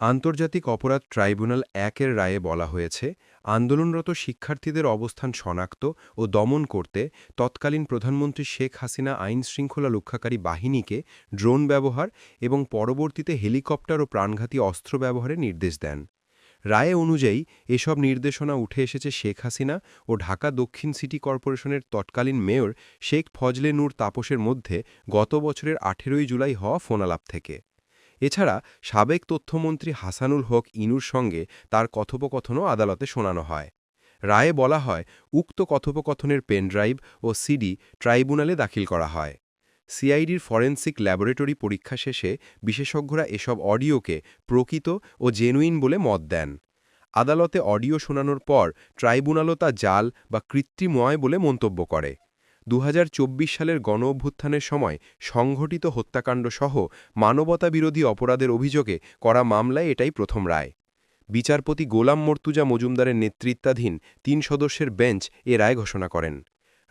আন্তর্জাতিক অপরাধ ট্রাইব্যুনাল একের রায়ে বলা হয়েছে, আন্দোলনরত শিক্ষার্থীদের অবস্থান শনাক্ত ও দমন করতে তৎকালীন প্রধানমন্ত্রী শেখ হাসিনা আইন শৃঙ্খলা রক্ষাকারী বাহিনীকে ড্রোন ব্যবহার এবং পরবর্তীতে হেলিকপ্টার ও প্রাণঘাতী অস্ত্র ব্যবহারের নির্দেশ দেন। রায়ে অনুযায়ী, এসব নির্দেশনা উঠে এসেছে শেখ হাসিনা ও ঢাকা দক্ষিণ সিটি কর্পোরেশনের তৎকালীন মেয়র শেখ ফজলে নূর তাপসের মধ্যে গত বছরের আঠেরোই জুলাই হওয়া ফোনালাপ থেকে। এছাড়া সাবেক তথ্যমন্ত্রী হাসানুল হক ইনুর সঙ্গে তার কথোপকথনও আদালতে শোনানো হয়। রায়ে বলা হয়, উক্ত কথোপকথনের পেনড্রাইভ ও সিডি ট্রাইব্যুনালে দাখিল করা হয়। সিআইডির ফরেন্সিক ল্যাবরেটরি পরীক্ষা শেষে বিশেষজ্ঞরা এসব অডিওকে প্রকৃত ও জেনুইন বলে মত দেন। আদালতে অডিও শোনানোর পর ট্রাইব্যুনালও তা জাল বা কৃত্রিময় বলে মন্তব্য করে। দু হাজার চব্বিশ সালের গণ অভ্যুত্থানের সময় সংঘটিত হত্যাকাণ্ড সহ মানবতাবিরোধী অপরাধের অভিযোগে করা মামলায় এটাই প্রথম রায়। বিচারপতি গোলাম মর্তুজা মজুমদারের নেতৃত্বাধীন তিন সদস্যের বেঞ্চ এ রায় ঘোষণা করেন।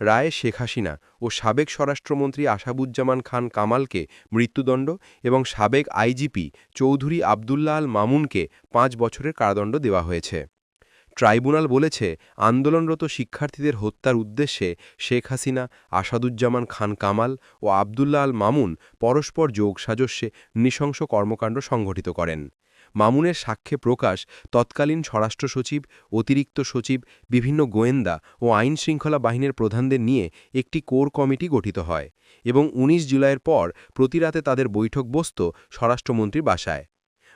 রায়ে শেখ হাসিনা ও সাবেক স্বরাষ্ট্রমন্ত্রী আশাবুজ্জামান খান কামালকে মৃত্যুদণ্ড এবং সাবেক আইজিপি চৌধুরী আবদুল্লাহ আল মামুনকে পাঁচ বছরের কারাদণ্ড দেওয়া হয়েছে। ট্রাইব্যুনাল বলেছে, আন্দোলনরত শিক্ষার্থীদের হত্যার উদ্দেশ্যে শেখ হাসিনা, আসাদুজ্জামান খান কামাল ও আবদুল্লাহ আল মামুন পরস্পর যোগ সাজস্যে নৃশংস কর্মকাণ্ড সংঘটিত করেন। মামুনের সাক্ষ্যে প্রকাশ, তৎকালীন স্বরাষ্ট্র সচিব, অতিরিক্ত সচিব, বিভিন্ন গোয়েন্দা ও আইন শৃঙ্খলা বাহিনীর প্রধানদের নিয়ে একটি কোর কমিটি গঠিত হয় এবং ১৯ জুলাইয়ের পর প্রতিরাতে তাদের বৈঠক বসত স্বরাষ্ট্রমন্ত্রীর বাসায়।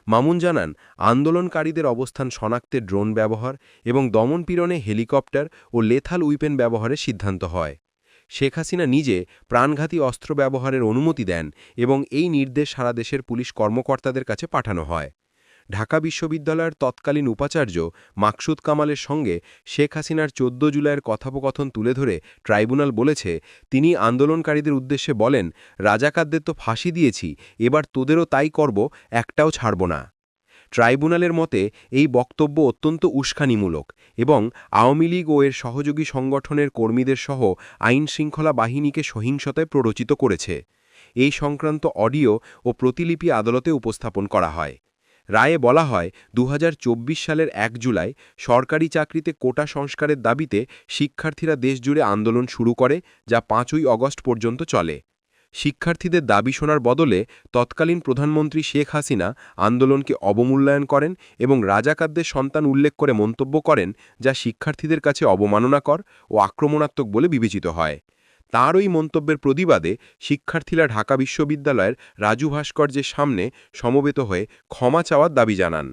মামুন জানান, আন্দোলনকারীদের অবস্থান শনাক্তে ড্রোন ব্যবহার এবং দমনপীড়নে হেলিকপ্টার ও লেথাল উইপেন ব্যবহারের সিদ্ধান্ত হয়। শেখ হাসিনা নিজে প্রাণঘাতী অস্ত্র ব্যবহারের অনুমতি দেন এবং এই নির্দেশ সারা দেশের পুলিশ কর্মকর্তাদের কাছে পাঠানো হয়। ঢাকা বিশ্ববিদ্যালয়ের তৎকালীন উপাচার্য মাকসুদ কামালের সঙ্গে শেখ হাসিনার চোদ্দ জুলাইয়ের কথোপকথন তুলে ধরে ট্রাইব্যুনাল বলেছে, তিনি আন্দোলনকারীদের উদ্দেশ্যে বলেন, রাজাকারদের তো ফাঁসি দিয়েছি, এবার তোদেরও তাই করব, একটাও ছাড়ব না। ট্রাইব্যুনালের মতে, এই বক্তব্য অত্যন্ত উস্কানিমূলক এবং আওয়ামী লীগ ও এর সহযোগী সংগঠনের কর্মীদের সহ আইন শৃঙ্খলা বাহিনীকে সহিংসতায় প্ররোচিত করেছে। এই সংক্রান্ত অডিও ও প্রতিলিপি আদালতে উপস্থাপন করা হয়। রায়ে বলা হয় দু হাজার চব্বিশ সালের এক জুলাই সরকারি চাকরিতে কোটা সংস্কারের দাবিতে শিক্ষার্থীরা দেশজুড়ে আন্দোলন শুরু করে, যা পাঁচই অগস্ট পর্যন্ত চলে। শিক্ষার্থীদের দাবি শোনার বদলে তৎকালীন প্রধানমন্ত্রী শেখ হাসিনা আন্দোলনকে অবমূল্যায়ন করেন এবং রাজাকারদের সন্তান উল্লেখ করে মন্তব্য করেন, যা শিক্ষার্থীদের কাছে অবমাননাকর ও আক্রমণাত্মক বলে বিবেচিত হয়। তাঁর ওই মন্তব্যের প্রতিবাদে শিক্ষার্থীরা ঢাকা বিশ্ববিদ্যালয়ের রাজু ভাস্কর্যের সামনে সমবেত হয়ে ক্ষমা চাওয়ার দাবি জানান।